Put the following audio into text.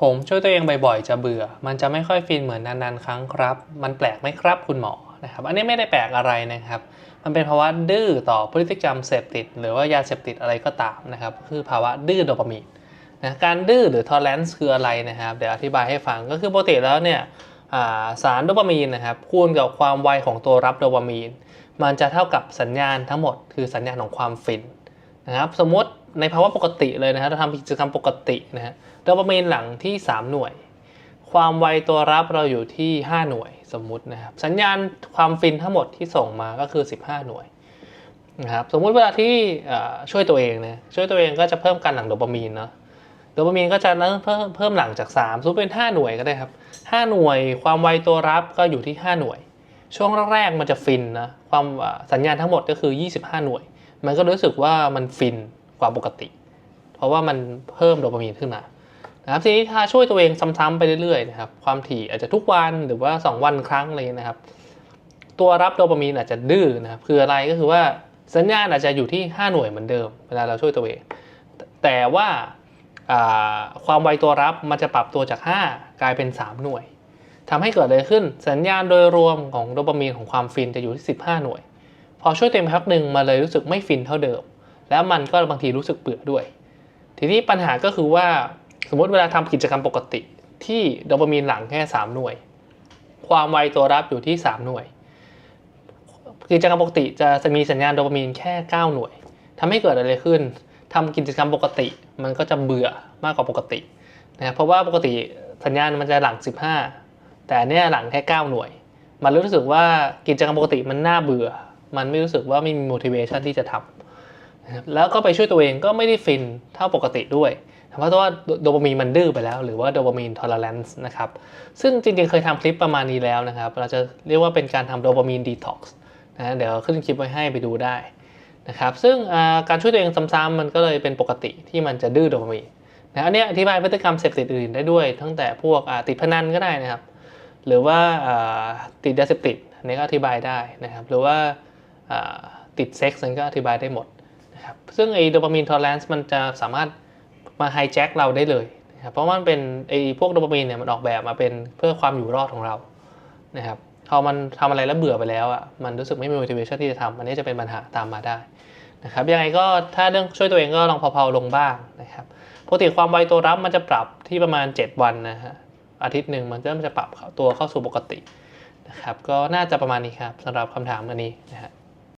ผมช่วยตัวเองบ่อยๆ จะเบื่อ มันจะไม่ค่อยฟินเหมือนนานๆ ครั้งครับ มันแปลกไหมครับคุณหมอนะครับ อันนี้ไม่ได้แปลกอะไรนะครับ มันเป็นภาวะดื้อต่อพฤติกรรมเสพติด หรือว่ายาเสพติดอะไรก็ตามนะครับ คือภาวะดื้อโดปามีนนะการดื้อหรือ tolerance คืออะไรนะครับ เดี๋ยวอธิบายให้ฟัง ก็คือปกติแล้วเนี่ยาสารโดปามีนนะครับคูณกับความไวของตัวรับโดปามีน มันจะเท่ากับสัญญาณทั้งหมด คือสัญญาณของความฟินนะครับ สมมติ ในภาวะปกติเลยนะครับเราทำกิจกรรมปกตินะฮะโดปามีนหลังที่ 3 หน่วย ความไวตัวรับเราอยู่ที่ 5 หน่วยสมมุตินะครับสัญญาณความฟินทั้งหมดที่ส่งมาก็คือ 15 หน่วยนะครับสมมุติเวลาที่ช่วยตัวเองนะช่วยตัวเองก็จะเพิ่มการหลั่งโดปามีนเนาะโดปามีนก็จะเริ่มเพิ่มเพิ่มหลังจาก3สมมติเป็น 5 หน่วยก็ได้ครับ5หน่วย ความไวตัวรับก็อยู่ที่ 5 หน่วย ช่วงแรกๆมันจะฟินนะความสัญญาณทั้งหมดก็คือ 25 หน่วย มันก็รู้สึกว่ามันฟิน กว่าปกติ เพราะว่ามันเพิ่มโดปามีนขึ้นมานะครับทีนี้ถ้าช่วยตัวเองซ้ำๆไปเรื่อยๆนะครับความถี่อาจจะทุกวันหรือว่า 2 วันครั้งเลยนะครับ ตัวรับโดปามีนอาจจะดื้อนะครับคืออะไรก็คือว่าสัญญาณอาจจะอยู่ที่ 5 หน่วยเหมือนเดิมเวลาเราช่วยตัวเอง แต่ว่าความไวตัวรับมันจะปรับตัวจาก 5 กลายเป็น 3 หน่วยทำให้เกิดอะไรขึ้นสัญญาณโดยรวมของโดปามีนของความฟินจะอยู่ที่ 15 หน่วย พอช่วยเต็มพักหนึ่งมาเลยรู้สึกไม่ฟินเท่าเดิม แล้วมันก็บางทีรู้สึกเบื่อด้วย ทีนี้ปัญหาก็คือว่าสมมติเวลาทำกิจกรรมปกติ ที่โดปามีนหลังแค่ 3 หน่วย ความไวตัวรับอยู่ที่ 3 หน่วย กิจกรรมปกติจะมีสัญญาณโดปามีนแค่ 9 หน่วยทำให้เกิดอะไรขึ้นทำกิจกรรมปกติมันก็จะเบื่อมากกว่าปกตินะครับเพราะว่าปกติสัญญาณมันจะหลัง 15 แต่เนี้ยหลังแค่ 9 หน่วย มันรู้สึกว่ากิจกรรมปกติมันน่าเบื่อ มันไม่รู้สึกว่าไม่มี motivation ที่จะทำ นะครับแล้วก็ไปช่วยตัวเองก็ไม่ได้ฟินเท่าปกติด้วย เพราะว่าโดปามีนมันดื้อไปแล้ว หรือว่าโดปามีน tolerance นะครับซึ่งจริงๆเคยทำคลิปประมาณนี้แล้วนะครับ เราจะเรียกว่าเป็นการทำโดปามีน detox นะเดี๋ยวขึ้นคลิปไว้ให้ไปดูได้นะครับซึ่งการช่วยตัวเองซ้ำๆมันก็เลยเป็นปกติที่มันจะดื้อโดปามีนนะอันนี้อธิบายพฤติกรรมเสพติดอื่นได้ด้วย ตั้งแต่พวกติดพนันก็ได้นะครับหรือว่าติดยาเสพติดอันนี้ก็อธิบายได้นะครับหรือว่าอ่าติดเซ็กซ์นั้นก็อธิบายได้หมด นะครับซึ่งไอโดปามีนทอลแลนซ์มันจะสามารถมาไฮแจ็คเราได้เลยนะครับเพราะมันเป็นไอพวกโดปามีนเนี่ยมันออกแบบมาเป็นเพื่อความอยู่รอดของเรานะครับพอมันทำอะไรแล้วเบื่อไปแล้วอะมันรู้สึกไม่มี motivation ที่จะทำอันนี้จะเป็นปัญหาตามมาได้นะครับยังไงก็ถ้าเรื่องช่วยตัวเองก็ลองเผาๆลงบ้างนะครับปกติความไวตัวรับมันจะปรับที่ประมาณ 7 วันนะฮะอาทิตย์หนึ่งมันเริ่มจะปรับตัวเข้าสู่ปกตินะครับก็น่าจะประมาณนี้ครับสำหรับคำถามอันนี้นะฮะ